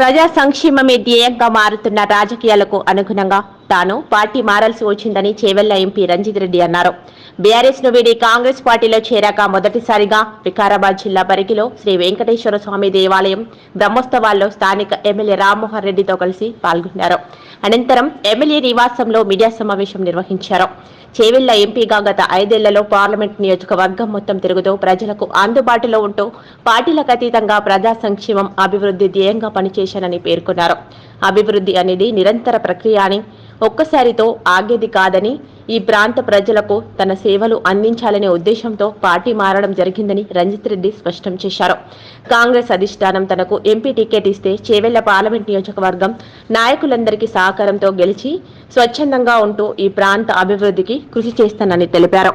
ప్రజా సంక్షేమమే ధ్యేయంగా మారుతున్న రాజకీయాలకు అనుగుణంగా తాను పార్టీ మారాల్సి వచ్చిందని చేవెళ్ళ ఎంపీ రంజిత్ రెడ్డి అన్నారు. బీఆర్ఎస్ను వీడి కాంగ్రెస్ పార్టీలో చేరాక మొదటిసారిగా వికారాబాద్ జిల్లా పరిగిలో శ్రీ వెంకటేశ్వర స్వామి దేవాలయం బ్రహ్మోత్సవాల్లో స్థానిక ఎమ్మెల్యే రామ్మోహన్ రెడ్డితో కలిసి పాల్గొన్నారు. అనంతరం ఎమ్మెల్యే నివాసంలో మీడియా సమావేశం నిర్వహించారు. చేవెళ్ళ ఎంపీగా గత ఐదేళ్ళలో పార్లమెంట్ నియోజకవర్గం మొత్తం తిరుగుతూ ప్రజలకు అందుబాటులో ఉంటూ పార్టీలకు అతీతంగా ప్రజా సంక్షేమం అభివృద్ధి ధ్యేయంగా పనిచేశానని పేర్కొన్నారు. అభివృద్ధి అనేది నిరంతర ప్రక్రియ అని ఒక్కసారితో ఆగేది కాదని ఈ ప్రాంత ప్రజలకు తన సేవలు అందించాలనే ఉద్దేశంతో పార్టీ మారడం జరిగిందని రంజిత్ రెడ్డి స్పష్టం చేశారు. కాంగ్రెస్ అధిష్టానం తనకు ఎంపీ టికెట్ ఇస్తే చేవెళ్ళ పార్లమెంట్ నియోజకవర్గం నాయకులందరికీ సహకారంతో గెలిచి స్వచ్ఛందంగా ఉంటూ ఈ ప్రాంత అభివృద్ధికి కృషి చేస్తానని తెలిపారు.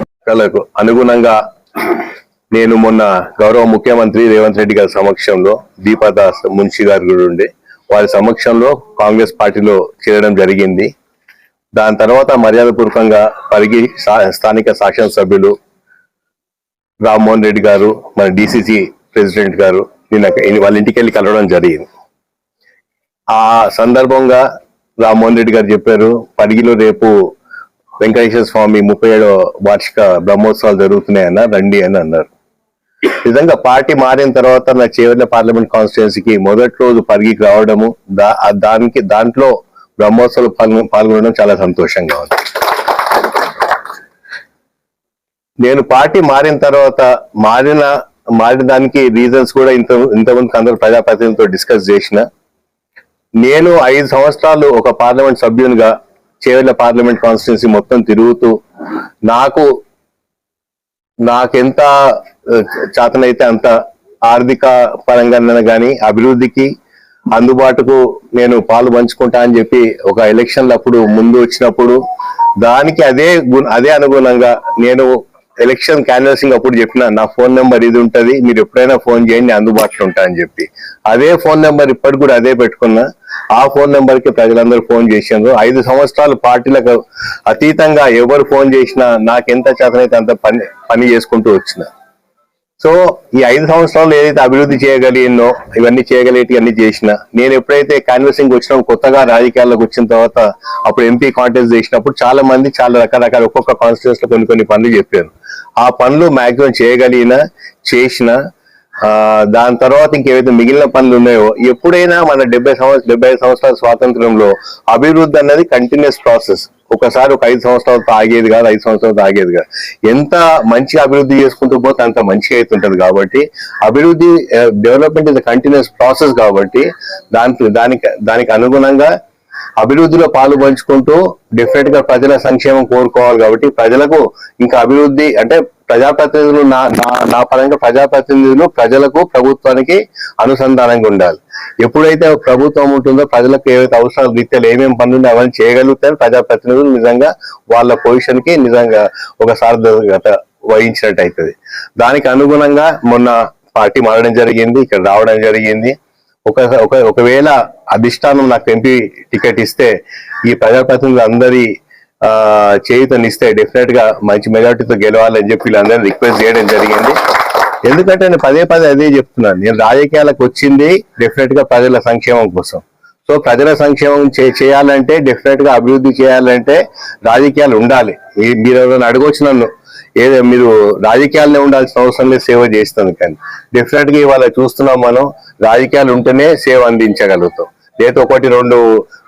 కళకు అనుగుణంగా నేను మొన్న గౌరవ ముఖ్యమంత్రి రేవంత్ రెడ్డి గారి సమక్షంలో దీపాదాస్ మున్షి గారు కూడా ఉండే వారి సమక్షంలో కాంగ్రెస్ పార్టీలో చేరడం జరిగింది. దాని తర్వాత మర్యాదపూర్వకంగా పరిగి స్థా- స్థానిక శాసనసభ్యులు రామ్మోహన్ రెడ్డి గారు మన డిసిసి ప్రెసిడెంట్ గారు వాళ్ళ ఇంటికి వెళ్ళి కలవడం జరిగింది. ఆ సందర్భంగా రామ్మోహన్ రెడ్డి గారు చెప్పారు పరిగిలో రేపు వెంకటేశ్వర స్వామి ముప్పై ఏడో వార్షిక బ్రహ్మోత్సవాలు జరుగుతున్నాయన్న రండి అని అన్నారు. నిజంగా పార్టీ మారిన తర్వాత నా చేవెళ్ళ పార్లమెంట్ కాన్స్టిట్యున్సీకి మొదటి రోజు పరిగికి రావడము దా- దానికి దాంట్లో బ్రహ్మోత్సవాలు పాల్గొ- పాల్గొనడం చాలా సంతోషంగా ఉంది. నేను పార్టీ మారిన తర్వాత మారిన మారిన దానికి రీజన్స్ కూడా ఇంత ఇంతమంది అందరూ ప్రజాప్రతినిధులతో డిస్కస్ చేసిన నేను ఐదు సంవత్సరాలు ఒక పార్లమెంట్ సభ్యునిగా చేవెళ్ళ పార్లమెంట్ కాన్స్టిట్యున్సీ మొత్తం తిరుగుతూ నాకు నాకెంత చేతనైతే అంత ఆర్థిక పరంగా కానీ అభివృద్ధికి అందుబాటుకు నేను పాలు పంచుకుంటా అని చెప్పి ఒక ఎలక్షన్లు అప్పుడు ముందు వచ్చినప్పుడు దానికి అదే అదే అనుగుణంగా నేను ఎలక్షన్ క్యాన్వసింగ్ అప్పుడు చెప్పిన నా ఫోన్ నెంబర్ ఇది ఉంటుంది మీరు ఎప్పుడైనా ఫోన్ చేయండి అందుబాటులో ఉంటా అని చెప్పి. అదే ఫోన్ నెంబర్ ఇప్పటికి కూడా అదే పెట్టుకున్నా. ఆ ఫోన్ నెంబర్కి ప్రజలందరూ ఫోన్ చేసిండ్రు. ఐదు సంవత్సరాలు పార్టీలకు అతీతంగా ఎవరు ఫోన్ చేసినా నాకు ఎంత చేతనైతే అంత పని పని చేసుకుంటూ వచ్చిన. సో ఈ ఐదు సంవత్సరాలు ఏదైతే అభివృద్ధి చేయగలిగినో ఇవన్నీ చేయగలిగేటి అన్ని చేసిన నేను ఎప్పుడైతే కాన్వెసింగ్ వచ్చినా కొత్తగా రాజకీయాల్లోకి వచ్చిన తర్వాత అప్పుడు ఎంపీ కాంటెస్ట్ చేసినప్పుడు చాలా మంది చాలా రకరకాల ఒక్కొక్క కాన్స్టిట్యూన్స్లో కొన్ని కొన్ని పనులు చెప్పారు. ఆ పనులు మాక్సిమం చేయగలిగిన చేసిన దాని తర్వాత ఇంకేవైతే మిగిలిన పనులు ఉన్నాయో ఎప్పుడైనా మన డెబ్బై సంవత్సరం డెబ్బై ఐదు సంవత్సరాల స్వాతంత్రంలో అభివృద్ధి అన్నది కంటిన్యూస్ ప్రాసెస్ ఒకసారి ఒక ఐదు సంవత్సరాలతో ఆగేది కాదు ఐదు సంవత్సరాలతో ఆగేది కాదు. ఎంత మంచి అభివృద్ధి చేసుకుంటూ పోతే అంత మంచిగా అవుతుంటది కాబట్టి అభివృద్ధి డెవలప్మెంట్ ఇస్ కంటిన్యూస్ ప్రాసెస్ కాబట్టి దానికి దానికి దానికి అనుగుణంగా అభివృద్ధిలో పాలు పంచుకుంటూ డిఫరెంట్గా ప్రజల సంక్షేమం కోరుకోవాలి కాబట్టి ప్రజలకు ఇంకా అభివృద్ధి అంటే ప్రజాప్రతినిధులు నా నా నా పరంగా ప్రజాప్రతినిధులు ప్రజలకు ప్రభుత్వానికి అనుసంధానంగా ఉండాలి. ఎప్పుడైతే ప్రభుత్వం ఉంటుందో ప్రజలకు ఏవైతే అవసరాలు రీత్యాలు ఏమేమి పనులు అవన్నీ చేయగలుగుతారు. ప్రజాప్రతినిధులు నిజంగా వాళ్ళ పొజిషన్కి నిజంగా ఒక సార్థకత వహించినట్టు అవుతుంది దానికి అనుగుణంగా మొన్న పార్టీ మారడం జరిగింది ఇక్కడ రావడం జరిగింది. ఒక ఒక ఒకవేళ అధిష్టానం నాకు ఎంపీ టికెట్ ఇస్తే ఈ ప్రజాప్రతినిధులు అందరి చేయితనిస్తే చేయుతనిస్తే డెఫినెట్గా మంచి మెజార్టీతో గెలవాలని చెప్పి వీళ్ళందరినీ రిక్వెస్ట్ చేయడం జరిగింది. ఎందుకంటే నేను పదే పదే అదే చెప్తున్నాను. నేను రాజకీయాలకు వచ్చింది డెఫినెట్గా ప్రజల సంక్షేమం కోసం. సో ప్రజల సంక్షేమం చే- చేయాలంటే డెఫినెట్గా అభివృద్ధి చేయాలంటే రాజకీయాలు ఉండాలి. మీరు ఎవరైనా అడగొచ్చు నన్ను. ఏదో మీరు రాజకీయాలనే ఉండాల్సిన అవసరం లేదు సేవ చేస్తుంది కానీ. డెఫినెట్గా ఇవాళ చూస్తున్నాం మనం రాజకీయాలు ఉంటేనే సేవ అందించగలుగుతాం. లేదా ఒకటి రెండు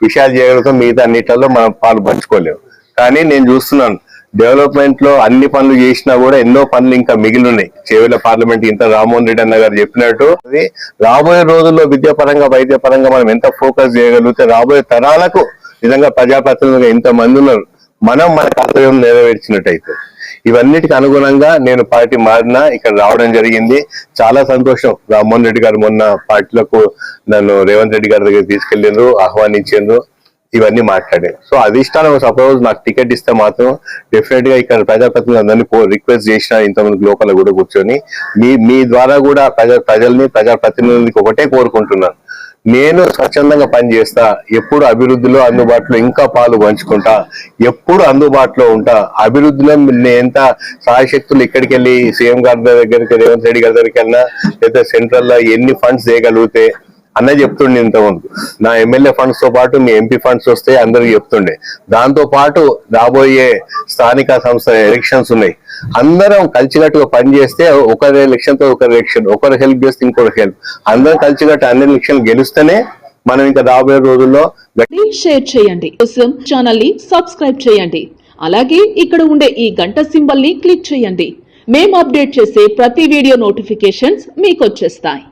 విషయాలు చేయగలుగుతాం మిగతా అన్నిట్లలో మనం పాలు పంచుకోలేము కానీ నేను చూస్తున్నాను డెవలప్మెంట్లో అన్ని పనులు చేసినా కూడా ఎన్నో పనులు ఇంకా మిగిలి ఉన్నాయి చేవెళ్ళ పార్లమెంట్ ఇంత రామ్మోహన్ రెడ్డి అన్న గారు చెప్పినట్టు అది రాబోయే రోజుల్లో విద్యాపరంగా వైద్య పరంగా మనం ఎంత ఫోకస్ చేయగలిగితే రాబోయే తరాలకు నిజంగా ప్రజాప్రతినిధులుగా ఇంత మంది ఉన్నారు. మనం మన కర్తవ్యం నెరవేర్చినట్టయితే. ఇవన్నిటికి అనుగుణంగా నేను పార్టీ మారినా ఇక్కడ రావడం జరిగింది. చాలా సంతోషం. రామ్మోహన్ రెడ్డి గారు మొన్న పార్టీలకు నన్ను రేవంత్ రెడ్డి గారి దగ్గర తీసుకెళ్ళిండ్రు ఆహ్వానించిండ్రు. ఇవన్నీ మాట్లాడారు సో అధిష్టానం సపోజ్ నాకు టికెట్ ఇస్తే మాత్రం డెఫినెట్గా ఇక్కడ ప్రజాప్రతినిధులందరినీ రిక్వెస్ట్ చేసిన ఇంతమంది లోపల కూడా కూర్చొని మీ మీ ద్వారా కూడా ప్రజా ప్రజల్ని ప్రజాప్రతినిధులకి ఒకటే కోరుకుంటున్నాను. నేను స్వచ్ఛందంగా పనిచేస్తా ఎప్పుడు అభివృద్ధిలో అందుబాటులో ఇంకా పాలు పంచుకుంటా ఎప్పుడు అందుబాటులో ఉంటా అభివృద్ధిలో నేను ఎంత సాయశక్తులు ఇక్కడికి వెళ్ళి సీఎం గారి దగ్గరికి రేవంత్ రెడ్డి గారి దగ్గరికి వెళ్ళినా లేదా సెంట్రల్లో ఎన్ని ఫండ్స్ చేయగలిగితే అన్న చెప్తుండే ఇంతకుముందు. నా ఎమ్మెల్యే ఫండ్స్తో పాటు మీ ఎంపీ ఫండ్స్ వస్తే అందరికి చెప్తుండే. దాంతో పాటు రాబోయే స్థానిక సంస్థ ఎలక్షన్స్ ఉన్నాయి. అందరం కలిసికట్టుగా పనిచేస్తే ఒకరి ఎలక్షన్తో ఒకరి ఎలక్షన్ ఒకరు హెల్ప్ చేస్తే ఇంకొకరు హెల్ప్ అందరం కలిసికట్టు అన్ని ఎలక్షన్ గెలుస్తేనే మనం ఇంకా రాబోయే రోజుల్లో షేర్ చేయండి. ఛానల్ని సబ్స్క్రైబ్ చేయండి. అలాగే ఇక్కడ ఉండే ఈ గంట సింబల్ని క్లిక్ చేయండి. మేము అప్డేట్ చేసే ప్రతి వీడియో నోటిఫికేషన్స్ మీకు వచ్చేస్తాయి.